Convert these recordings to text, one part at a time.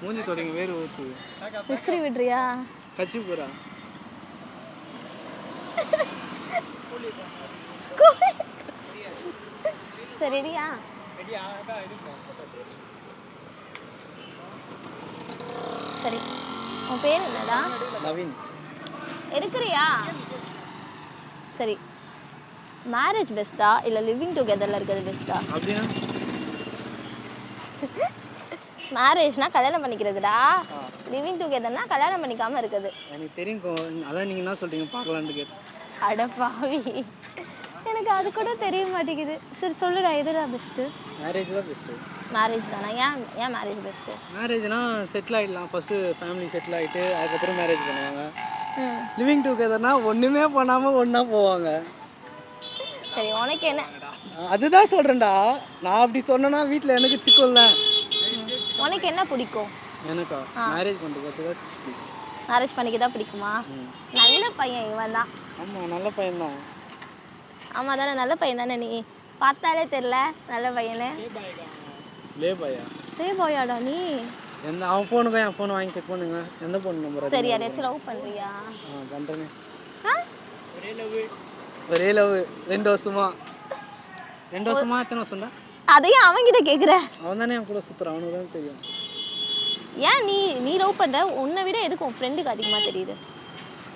மூஞ்சி தொடங்க வேறு ஊற்றுது விசிறி விடுறியா? கச்சி பூரா சரிடியா சரி உன் பேர் என்னடா? நவீன். இருக்கிறியா சரி. மேரேஜ் பெஸ்ட்டா இல்லை லிவிங் டுகெதரில் இருக்கிறது பெஸ்ட்டா அப்படின்னா? மேரேஜ்னா கல்யாணம் பண்ணிக்கிறதுடா. லிவிங் டுகெதர்னா கல்யாணம் பண்ணிக்காம இருக்குது. எனக்கு தெரியும் அதான் நீங்கள் என்ன சொல்கிறீங்க பார்க்கலான்ட்டு கேட்டேன். அட பாவி. எனக்கு அது கூட தெரிய மாட்டேங்குது. சரி சொல்லுடா எதுடா பெஸ்ட்டு மேரேஜ் தான் பெஸ்ட்டு மேரேஜ் தானா? ஏன் ஏன் மேரேஜ் பெஸ்ட்டு மேரேஜ்னா செட்டில் ஆகிடலாம் ஃபஸ்ட்டு ஃபேமிலி செட்டில் ஆகிட்டு அதுக்கப்புறம் மேரேஜ் பண்ணுவாங்க. லிவிங் டுகெதர்னா ஒன்றுமே பண்ணாமல் ஒன்றா போவாங்க. சரி உனக்கு என்ன? அதுதான் சொல்கிறேன்டா நான் அப்படி சொன்னேன்னா வீட்டில் எனக்கு சிக்கல்ல உனக்கு என்ன பிடிக்கும்? எனக்கா? மேரேஜ் பண்ணுறது மேரேஜ் பண்ணிக்க தான் பிடிக்குமா? நல்ல பையன் இவன் தான். ஆமாம் நல்ல பையன்தான் ஆமாம் தானே நல்ல பையன் தானே நீ? பார்த்தாலே தெரில நல்ல பையனு. லே பாயா சரி போயாடா நீ? எந்த அவன் ஃபோனுக்கும் என் ஃபோன் வாங்கி செக் பண்ணுங்க. எந்த ஃபோன் நம்பர் சரி யாரையாச்சும் லவ் பண்ணுறியா ஆ பண்ணுறேனே ஆ? ஒரே லவ் ரெண்டு வருஷமா? ரெண்டு வருஷமா? எத்தனை வருஷம்டா? அதையும் அவன்கிட்ட கேட்குற அவன் தானே என் கூட சுற்றுறான் அவனுக்கு தான் தெரியும். ஏன் நீ நீ லவ் பண்ணுற உன்னை விட எதுக்கு உன் ஃப்ரெண்டுக்கு அதிகமாக தெரியுது?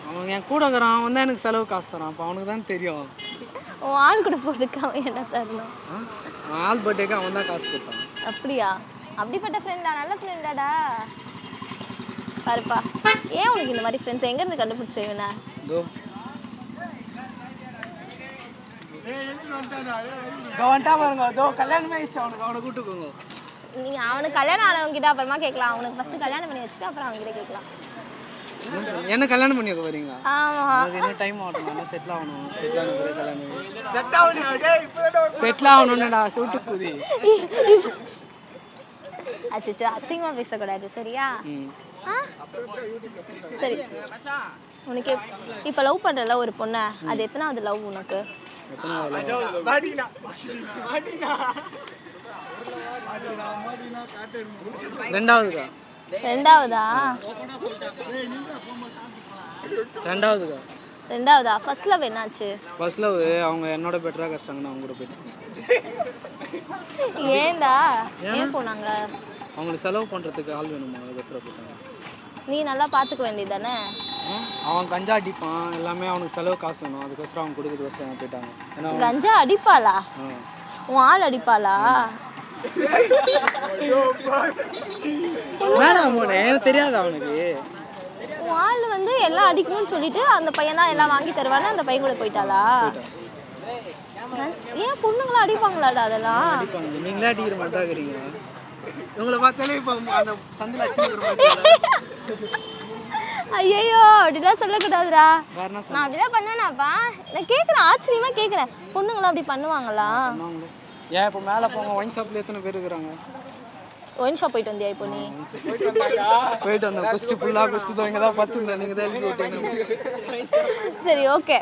அவன் என் கூட இருக்கிறான். அவன் தான் எனக்கு செலவு காசு தரான். அப்போ அவனுக்கு தான் தெரியும் உன் ஆள் கூட போகிறதுக்கு அவன் என்ன தரணும்? அவன் ஆள் பர்த்டேக்கு அவன் தான் காசு கொடுத்தான். அப்படியா? அப்படிப்பட்ட ஃப்ரெண்டா நல்ல ஃப்ரெண்டாடா பாருப்பா. ஏன் உனக்கு இந்த மாதிரி ஃப்ரெண்ட்ஸ் எங்கேருந்து கண்டுபிடிச்ச இவனை இதோ வந்துட்டா பாருங்க அதோ கல்யாணம் ஆயிடுச்சு அவனுக்கு. அவனை கூட்டுக்கோங்க. நீங்கள் அவனுக்கு கல்யாணம் ஆனவங்கிட்ட அப்புறமா கேட்கலாம். அவனுக்கு ஃபஸ்ட்டு கல்யாணம் பண்ணி வச்சுட்டு அப்புறம் அவன்கிட்ட கேட்கலாம். என்ன? என்ன கல்யாணம் பண்ணி வைக்க ஆமாம் அது இன்னும் டைம் ஆகட்டும் என்ன செட்டில் ஆகணும். செட்டில் ஆன பிறகு கல்யாணம் செட் ஆகணும் செட்டில் ஆகணும்னுடா சூட்டு குதி அச்சோ அசிங்கமாக பேசக்கூடாது சரியா? சரி. உனக்கு இப்போ லவ் பண்ணுறல ஒரு பொண்ணை? அது எத்தனாவது லவ் உனக்கு? ரெண்டாவதுக்கா? ரெண்டாவதா? ரெண்டாவதுக்கா? ரெண்டாவதா? ஃபர்ஸ்ட் லவ் என்னாச்சு? ஃபர்ஸ்ட் லவ் அவங்க என்னோட பெட்டராக கஷ்டங்க நான் அவங்க கூட போயிட்டேன் ஏன்டா? ஏன்? போனாங்க? அவங்களுக்கு செலவு பண்ணுறதுக்கு ஆள் வேணுமா? அதுக்கோசரம் போயிட்டாங்க நீ நல்லா பார்த்துக்க வேண்டியதானே? அவன் கஞ்சா அடிப்பான் எல்லாமே அவனுக்கு செலவு காசு வேணும். அதுக்கோசரம் அவன் கொடுக்கறதுக்கோசரம் அவன் போயிட்டாங்க. ஏன்னா அவன்- கஞ்சா அடிப்பாளா. உன் ஆள் அடிப்பாளா? மோனே? எனக்கு தெரியாது அவனுக்கு? உன் ஆள் வந்து எல்லாம் அடிக்கணும்னு சொல்லிட்டு அந்த பையன் எல்லாம் வாங்கி தருவான்னு அந்த பையன் கூட போயிட்டாளா? ஏன் பொண்ணுங்களாம் அடிப்பாங்களாடா அதெல்லாம்? அடிப்பாங்க? நீங்களே அடிக்கிற இருக்கிறீங்க. இவங்களை பார்த்தாலே இப்போ அந்த சந்தில் மாதிரி ஐயோ அப்படிலாம் சொல்லக்கூடாதுடா. நான் அப்படிலாம் பண்ணேனாப்பா. நான் கேட்குறேன் ஆச்சரியமா கேட்குறேன் பொண்ணுங்களாம் அப்படி பண்ணுவாங்களா? ஏன் இப்போ மேலே போங்க ஒயின் ஷாப்பில் எத்தனை பேர் இருக்கிறாங்க? ஒயின் ஷாப் போயிட்டு வந்தியா இப்போ நீ? போயிட்டு வந்தேன். குஸ்டி ஃபுல்லாக குஸ்தி தான் இங்கே தான் பார்த்துருந்தேன் நீங்கள் தான் எழுதி விட்டீங்க சரி ஓகே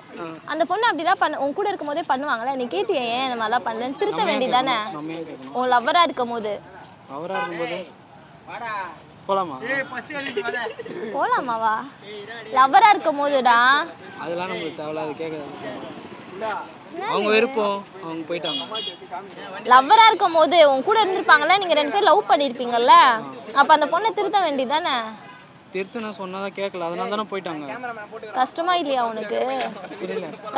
அந்த பொண்ணு அப்படிலாம் பண்ண உன் கூட இருக்கும் போதே பண்ணுவாங்களா? நீ கேட்டியா ஏன் இந்த மாதிரிலாம் பண்ணேன்னு திருத்த வேண்டியதானே நம்ம ஏன் கேட்கணும்? உன் லவ்வரா இருக்கும் போது போகலாமா போலாமாவா? லவ்வரா இருக்கும் போதுடா அதெல்லாம் நம்மளுக்கு தேவையில்லாத கேட்க அவங்க விருப்பம். அவங்க போயிட்டாங்க. லவ்வரா இருக்கும் போது உன் கூட இருந்திருப்பாங்கல்ல நீங்க ரெண்டு பேரும் லவ் பண்ணிருப்பீங்கல்ல? அப்ப அந்த பொண்ணை திருத்த வேண்டியதானே திருத்த நான் சொன்னதான் கேட்கல. அதனால தானே போயிட்டாங்க. கஷ்டமா இல்லையா உனக்கு?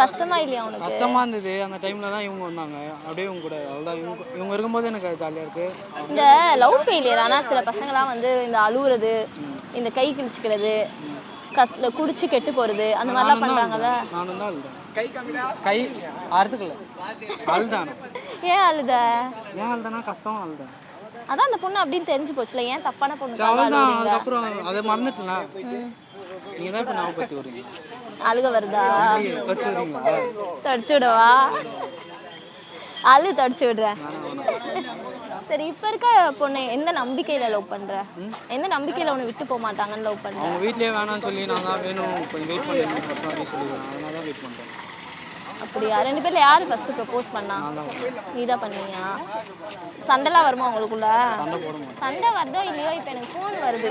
கஷ்டமா இல்லையா உனக்கு? கஷ்டமா இருந்தது. அந்த டைம்ல தான் இவங்க வந்தாங்க. அப்படியே இவங்க கூட அவ்வளோதான் இவங்க இவங்க இருக்கும்போது எனக்கு ஜாலியாக இருக்கு. இந்த லவ் ஃபெயிலியர் ஆனா சில பசங்கலாம் வந்து இந்த அழுவுறது இந்த கை கிழிச்சுக்கிறது இந்த குடிச்சு கெட்டு போறது அந்த மாதிரிலாம் பண்றாங்கல்ல நானும் தான் அழுதேன். கை கை அறுத்துக்கல. அழுதானே. ஏன் அழுத? ஏன் அழுதானா கஷ்டம் அழுதேன். அதான் அந்த பொண்ணு அப்படின்னு தெரிஞ்சு போச்சுல ஏன் தப்பான பொண்ணு அதுக்கப்புறம் அதை மறந்துட்டல நீங்கள் தான் இப்போ ஞாபகப்படுத்தி வரீங்க அழுக வருதா? வரீங்களா தொடச்சு விடவா? அழு தொடச்சு வேணாம் சரி இப்ப இருக்க பொண்ணு எந்த நம்பிக்கையில லவ் பண்ற? எந்த நம்பிக்கையில உன்னை விட்டு போக மாட்டாங்கன்னு லவ் பண்ற? அவங்க வீட்லயே வேணாம்னு சொல்லி நான் தான் வேணும். கொஞ்சம் வெயிட் அப்படின்னு சொல்லிடுவேன் அதனால தான் வெயிட் பண்ணுறேன் அப்படியா? ரெண்டு பேர்ல யாரு ஃபர்ஸ்ட் ப்ரப்போஸ் பண்ணா. நீ தான் பண்ணியா? சண்டைலாம் வருமா உங்களுக்குள்ள? சண்டை வருதோ இல்லையோ இப்போ எனக்கு ஃபோன் வருது.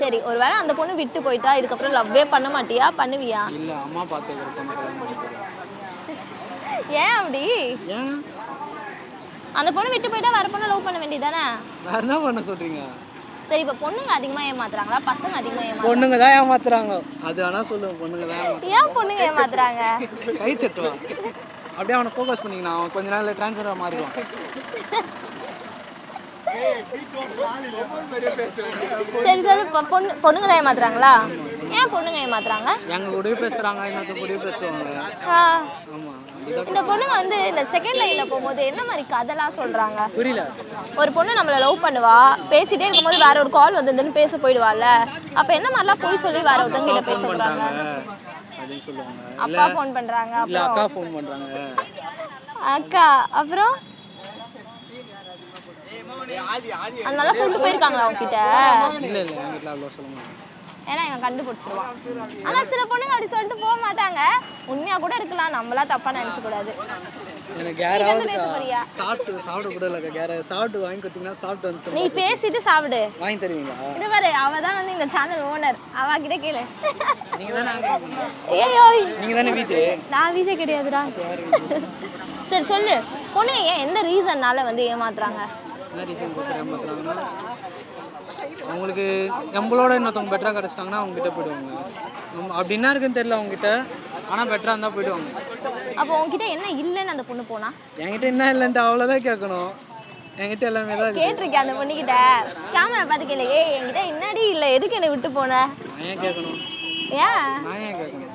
சரி ஒருவேளை அந்த பொண்ணு விட்டு போயிட்டா இதுக்கப்புறம் லவ்வே பண்ண மாட்டியா? பண்ணுவியா? இல்லை அம்மா ஏன் அப்படி? அந்த பொண்ணு விட்டு போயிட்டா வேற பொண்ணை லவ் பண்ண வேண்டியதானே வேற என்ன பண்ண சொல்கிறீங்க சரி இப்போ பொண்ணுங்க அதிகமா ஏமாத்துறாங்களா? பசங்க அதிகமா ஏமாத்துறாங்க பொண்ணுங்க தான் ஏமாத்துறாங்க. அது ஆனால் சொல்லுவேன் பொண்ணுங்க தான் ஏன் பொண்ணுங்க ஏமாத்துறாங்க? கை தட்டுவான் அப்படியே அவனை ஃபோக்கஸ் பண்ணிங்கன்னா அவன் கொஞ்ச நாள்ல டிரான்ஸ்ஃபராக மாறிடுவான். சரி சரி இப்போ பொண்ணு பொண்ணுங்க தான் ஏமாத்துறாங்களா? ஏன் பொண்ணுங்க ஏமாத்துறாங்க? எங்க கூடயும் பேசுறாங்க இன்னொருத்த கூடயும் பேசுவாங்க. ஆமா இந்த பொண்ணுங்க வந்து இந்த செகண்ட் லைன்ல போகும்போது என்ன மாதிரி கதைலாம் சொல்றாங்க? புரியல. ஒரு பொண்ணு நம்மள லவ் பண்ணுவா பேசிட்டே இருக்கும்போது வேற ஒரு கால் வந்ததுன்னு பேச போயிடுவாள்ல. அப்ப என்ன மாதிரிலாம் போய் சொல்லி வேற ஒருத்தவங்க கிட்ட பேச சொல்றாங்க? அப்படின்னு சொல்லுவாங்க. அப்பா ஃபோன் பண்றாங்க இல்ல அக்கா ஃபோன் பண்றாங்க. அக்கா அப்புறம்? அந்த மாதிரிலாம் சொல்லிட்டு போயிருக்காங்களா உங்ககிட்ட இல்ல இல்ல என் வீட்டுல அவ்வளோ சொல்ல மாட்டாங்க. ஏன்னா இவன் கண்டுபிடிச்சிடுவான் ஆனா சில பொண்ணுங்க அப்படி சொல்லிட்டு போக மாட்டாங்க. உண்மையா கூட இருக்கலாம். நம்மளா தப்பா நினைச்ச கூடாது எனக்கு நீ பேசிட்டு சாப்பிடு. வாங்கி தருவீங்களா? இது பாரு அவ தான் வந்து இந்த சேனல் ஓனர் அவ கிட்ட கேளு. நீங்க தானே விஜய் நான் வீசே கிடையாதுடா. சரி சொல்லு. பொண்ணு ஏன் எந்த ரீசன்னால வந்து ஏமாத்துறாங்க? அவங்களுக்கு நம்மளோட இன்னொருத்தவங்க பெட்டராக கிடச்சிட்டாங்கன்னா அவங்க கிட்ட போயிடுவாங்க. நம்ம அப்படி என்ன இருக்குன்னு தெரியல அவங்க கிட்ட ஆனால் பெட்டராக இருந்தால் போயிடுவாங்க. அப்போ உன்கிட்ட என்ன இல்லைன்னு அந்த பொண்ணு போனா? என்கிட்ட என்ன இல்லைன்ட்டு அவ்வளோதான் கேட்கணும். என்கிட்ட எல்லாமே தான் கேட்டிருக்கேன் அந்த பொண்ணுகிட்ட? கேமரா பார்த்து கேளு. ஏய் என்கிட்ட என்னடி இல்லை? எதுக்கு என்னை விட்டு போன? நான் ஏன் கேட்கணும்? ஏன்? நான் ஏன் கேட்கணும்?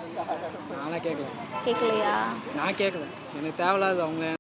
நான்லாம் கேட்கல. கேட்கலையா? நான் கேட்கல. எனக்கு தேவையில்லாது அவங்க